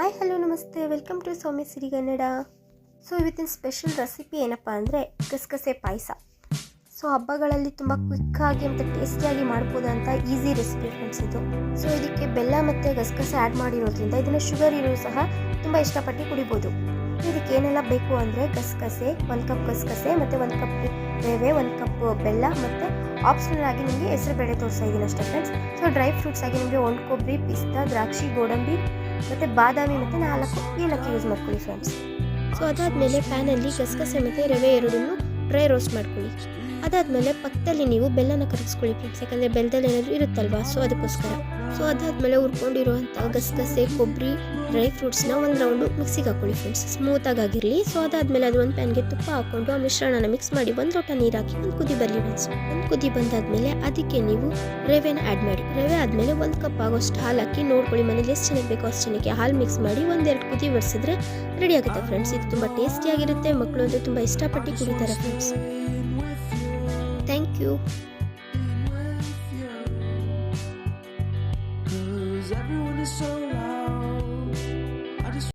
Hi hello ನಮಸ್ತೆ. Welcome to Soumya Sirigannada so ಇವತ್ತಿನ special recipe ಏನಪ್ಪ ಅಂದರೆ ಗಸಗಸೆ ಪಾಯಸ. ಸೊ ಹಬ್ಬಗಳಲ್ಲಿ ತುಂಬ ಕ್ವಿಕ್ಕಾಗಿ ಮತ್ತು ಟೇಸ್ಟಿಯಾಗಿ ಮಾಡ್ಬೋದಂತ ಈಸಿ ರೆಸಿಪಿ ಫ್ರೆಂಡ್ಸ್ ಇದು. ಸೊ ಇದಕ್ಕೆ ಬೆಲ್ಲ ಮತ್ತು ಗಸಗಸೆ ಆ್ಯಡ್ ಮಾಡಿರೋದ್ರಿಂದ ಇದನ್ನು ಶುಗರ್ ಇರೋ ಸಹ ತುಂಬ ಇಷ್ಟಪಟ್ಟು ಕುಡಿಬೋದು. ಇದಕ್ಕೆ ಏನೆಲ್ಲ ಬೇಕು ಅಂದರೆ ಗಸಗಸೆ, ಒಂದು ಕಪ್ ಗಸಗಸೆ ಮತ್ತು ಒಂದು ಕಪ್ ಬೇವೆ, ಒಂದು ಕಪ್ ಬೆಲ್ಲ ಮತ್ತು ಆಪ್ಷನಲ್ ಆಗಿ ನಿಮಗೆ ಹೆಸರು ಬೇಳೆ ತೋರಿಸ್ತಾ ಇದ್ದೀನಿ ಅಷ್ಟೇ ಫ್ರೆಂಡ್ಸ್ ಸೊ ಡ್ರೈ ಫ್ರೂಟ್ಸ್ ಆಗಿ ನಿಮಗೆ ಒಣ ಕೊಬ್ಬರಿ ಪಿಸ್ತಾ, ದ್ರಾಕ್ಷಿ, ಗೋಡಂಬಿ ಮತ್ತು ಬಾದಾಮಿ ಮತ್ತು ನಾಲ್ಕು ಏಲಕ್ಕಿ ಯೂಸ್ ಮಾಡ್ಕೊಳ್ಳಿ ಫ್ರೆಂಡ್ಸ್ ಸೊ ಅದಾದಮೇಲೆ ಪ್ಯಾನಲ್ಲಿ ಗಸಗಸೆ ಮತ್ತು ರವೆ ಎರಡನ್ನೂ ಡ್ರೈ ರೋಸ್ಟ್ ಮಾಡ್ಕೊಳ್ಳಿ. ಅದಾದಮೇಲೆ ಪಕ್ಕದಲ್ಲಿ ನೀವು ಬೆಲ್ಲನ ಕರಗಿಸ್ಕೊಳ್ಳಿ ಫ್ರೆಂಡ್ಸ್ ಯಾಕಂದರೆ ಬೆಲ್ಲದಲ್ಲಿ ಏನಾದರೂ ಇರುತ್ತಲ್ವಾ? ಸೊ ಅದಕ್ಕೋಸ್ಕರ. ಸೊ ಅದಾದಮೇಲೆ ಹುರ್ಕೊಂಡಿರುವಂಥ ಗಸಗಸೆ, ಕೊಬ್ಬರಿ ಡ್ರೈ ಫ್ರೂಟ್ಸ್ನ ಒಂದು ರೌಂಡು ಮಿಕ್ಸಿಗೆ ಹಾಕೊಳ್ಳಿ ಫ್ರೆಂಡ್ಸ್ ಸ್ಮೂತಾಗಿ ಆಗಿರಲಿ. ಸೊ ಅದಾದಮೇಲೆ ಅದು ಒಂದು ಪ್ಯಾನ್ಗೆ ತುಪ್ಪ ಹಾಕ್ಕೊಂಡು ಆ ಮಿಶ್ರಣನ ಮಿಕ್ಸ್ ಮಾಡಿ ಒಂದು ಲೋಟ ನೀರು ಹಾಕಿ ಒಂದು ಕುದಿ ಬರಲಿ ಫ್ರೆಂಡ್ಸ್ ಒಂದು ಕುದಿ ಬಂದಾದಮೇಲೆ ಅದಕ್ಕೆ ನೀವು ರವೆನ ಆ್ಯಡ್ ಮಾಡಿ. ರವೆ ಆದಮೇಲೆ ಒಂದು ಕಪ್ ಆಗೋಷ್ಟು ಹಾಲು ಹಾಕಿ ನೋಡ್ಕೊಳ್ಳಿ ಮನೇಲಿ ಎಷ್ಟು ಚೆನ್ನಾಗಿ ಬೇಕೋ ಅಷ್ಟು ಚೆನ್ನಾಗಿ ಹಾಲು ಮಿಕ್ಸ್ ಮಾಡಿ ಒಂದೆರಡು ಕುದಿ ಬರ್ಸಿದ್ರೆ ರೆಡಿ ಆಗುತ್ತೆ ಫ್ರೆಂಡ್ಸ್ ಇದು ತುಂಬ ಟೇಸ್ಟಿಯಾಗಿರುತ್ತೆ ಮಕ್ಕಳು ಅಂದರೆ ತುಂಬ ಇಷ್ಟಪಟ್ಟು ಕುಡಿತಾರೆ friends you. Cause everyone is so loud.